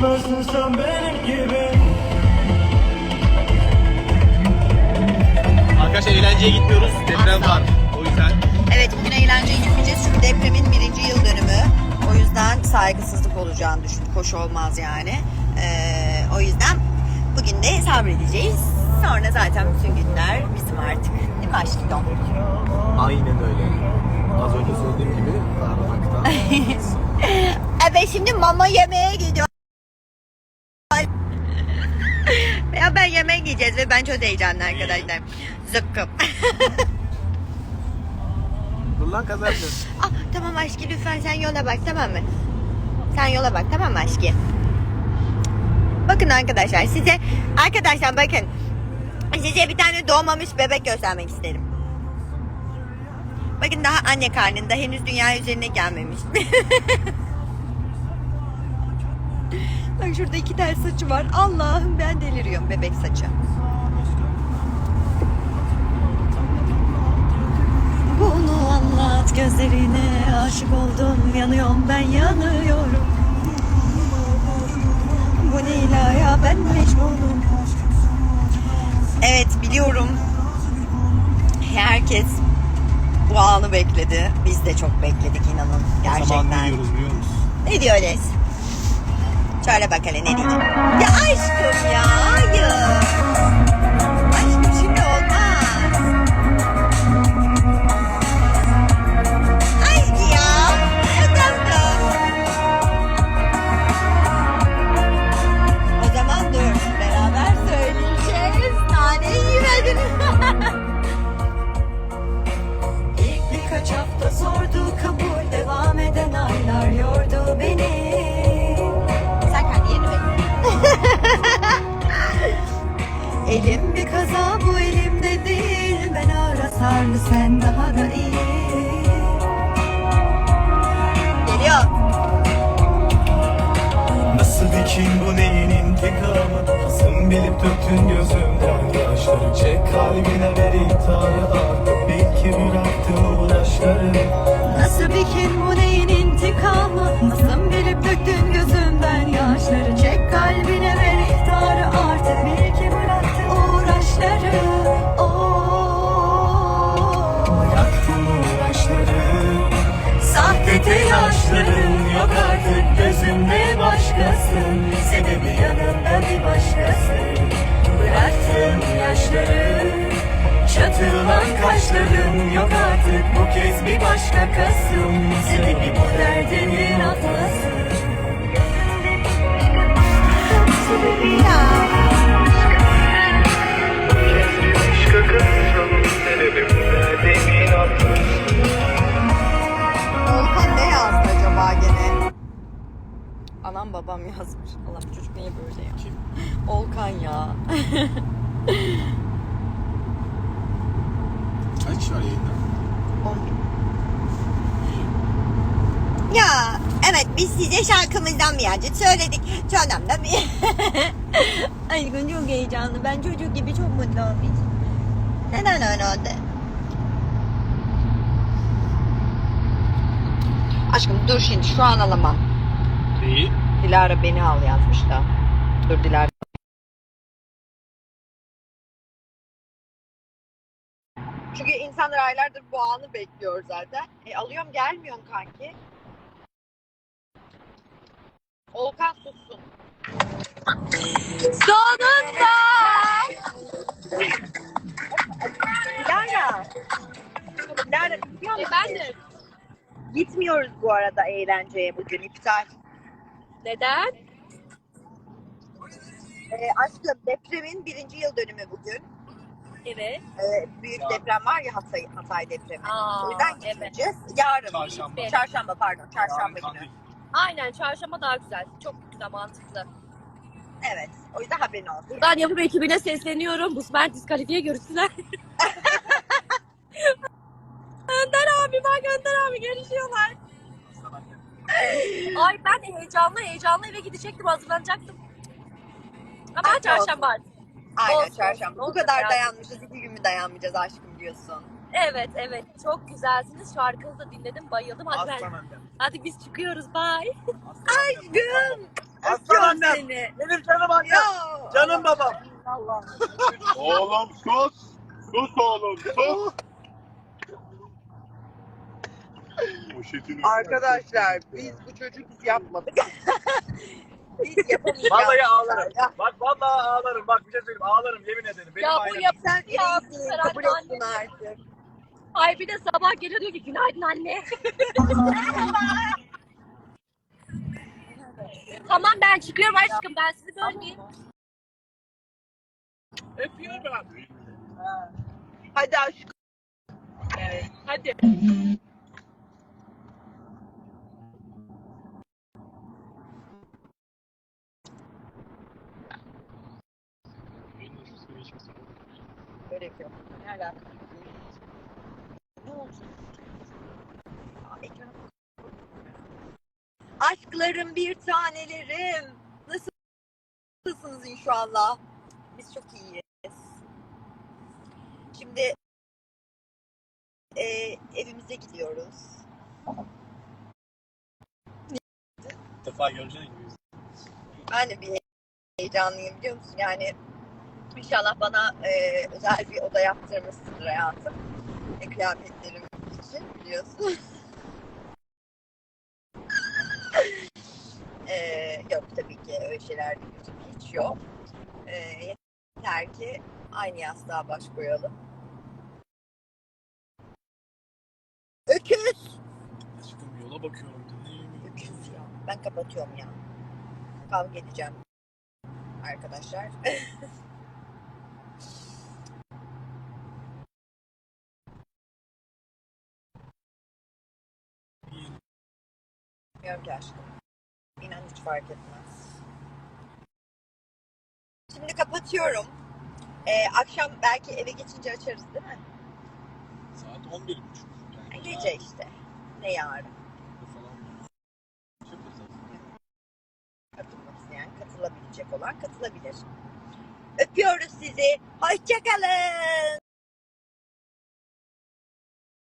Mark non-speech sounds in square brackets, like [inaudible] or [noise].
Sevemezsin sen benim gibi Arkadaşlar eğlenceye gitmiyoruz. Deprem var. O yüzden Evet bugün eğlenceye gitmeyeceğiz çünkü depremin birinci yıl dönümü. O yüzden saygısızlık olacağını düşündük. Hoş olmaz yani. Ee, o yüzden bugün de sabredeceğiz. Sonra zaten bütün günler bizim artık. Değil mi aşkım? aynen öyle. Az önce söylediğim gibi ağırmakta. [laughs] Evet şimdi mama yemeğe gidiyor. ya ben yemek yiyeceğiz ve ben çok heyecanlı arkadaşlar. Zıkkım. Dur lan kazandı. [laughs] ah, tamam aşkım lütfen sen yola bak tamam mı? Sen yola bak tamam mı aşkım? Bakın arkadaşlar size arkadaşlar bakın size bir tane doğmamış bebek göstermek isterim. Bakın daha anne karnında henüz dünya üzerine gelmemiş. [laughs] Bak şurada iki tane saçı var. Allah'ım ben deliriyorum bebek saçı. Bunu anlat gözlerine aşık oldum yanıyorum ben yanıyorum. Bu Leyla ya ben mecburum. Evet biliyorum. Herkes bu anı bekledi. Biz de çok bekledik inanın Zaman gerçekten. biliyoruz biliyor musun? Ne diyoruz? Şöyle bak hele ne diyeceğim. Ya aşkım ya hayır. Ara sarlı sen daha da iyi. Geliyor. Nasıl dikin bu neyin intikamı? Hasım bilip döktün gözümden yaşları. Çek kalbine ver iptalı artık Bil ki bıraktı uğraşları Nasıl bir kim bu Sebebi yanında bir başkası. Bıraktım yaşları Çatılan kaşların yok artık Bu kez bir başka kasım. Sebebi bu derdimin atlası Anam babam yazmış. Allah bu çocuk niye böyle ya? Kim? [laughs] Volkan ya. [laughs] Kaç kişi var yayında? Ya evet biz size şarkımızdan bir yerce söyledik. Çönemde bir... [laughs] Aşkım çok heyecanlı. Ben çocuk gibi çok mutlu olmuşum. Neden öyle oldu? Aşkım dur şimdi şu an alamam. Neyi? Dilara beni al yazmış da. Dur Dilara. Çünkü insanlar aylardır bu anı bekliyor zaten. E alıyorum gelmiyorsun kanki. Olkan sussun. Sonunda! Dilara. Dilara gidiyor musun? Efendim? Gitmiyoruz bu arada eğlenceye bugün iptal. Neden? Ee, aşkım depremin birinci yıl dönümü bugün. Evet. Ee, büyük deprem var ya Hatay, Hatay depremi. Aa, o yüzden evet. gitmeyeceğiz. Yarın. Çarşamba. Çarşamba pardon. Çarşamba günü. Aynen çarşamba daha güzel. Çok güzel mantıklı. Evet. O yüzden haberin olsun. Buradan yapım ekibine sesleniyorum. Bu sefer diskalifiye görüşsünler. [laughs] Önder abi bak Önder abi görüşüyorlar. Ay ben heyecanlı heyecanlı eve gidecektim hazırlanacaktım. Ama Ay, çarşamba artık. Aynen Olsun, çarşamba. Bu olsun, kadar yani. dayanmışız. iki gün mü dayanmayacağız aşkım diyorsun. Evet evet çok güzelsiniz. Şarkınızı da dinledim bayıldım. Hadi, ben, hadi biz çıkıyoruz bye. Aşkım. Aslan annem. seni. Benim canım annem. Ya. Canım babam. Oğlum sus. Sus oğlum sus. Arkadaşlar biz bu çocuk biz yapmadık. [laughs] biz yapamayacağız. Vallahi ağlarım. Ya, Bak vallahi ağlarım. Bak bir şey söyleyeyim. Ağlarım yemin ederim. Benim Ya bu yap- Sen Ya, iyisin, herhalde kabul etsin artık. Ay bir de sabah geliyor diyor ki günaydın anne. [laughs] tamam ben çıkıyorum aşkım ben sizi bölmeyeyim. Öpüyorum. Hadi aşkım. Hadi. Böyle yapıyorum. Ne alaka? Ne bak. Aşklarım bir tanelerim. Nasılsınız inşallah? Biz çok iyiyiz. Şimdi e, evimize gidiyoruz. İlk defa göreceğin gibi. Ben de bir heyecanlıyım biliyor musun? Yani inşallah bana e, özel bir oda yaptırmışsındır hayatım. E, kıyafetlerim için biliyorsun. [laughs] e, yok tabii ki öyle şeyler hiç yok. E, yeter ki aynı yastığa baş koyalım. Öküz! Aşkım yola bakıyorum. dinleyemiyorum. Öküz ya. Ben kapatıyorum ya. Kavga edeceğim. Arkadaşlar. [laughs] Bilmiyorum ki aşkım. İnan hiç fark etmez. Şimdi kapatıyorum. Ee, akşam belki eve geçince açarız değil mi? Saat 11.30. Yani Gece işte. Ne yarın? Katılmak isteyen, katılabilecek olan katılabilir. Öpüyoruz sizi. Hoşçakalın.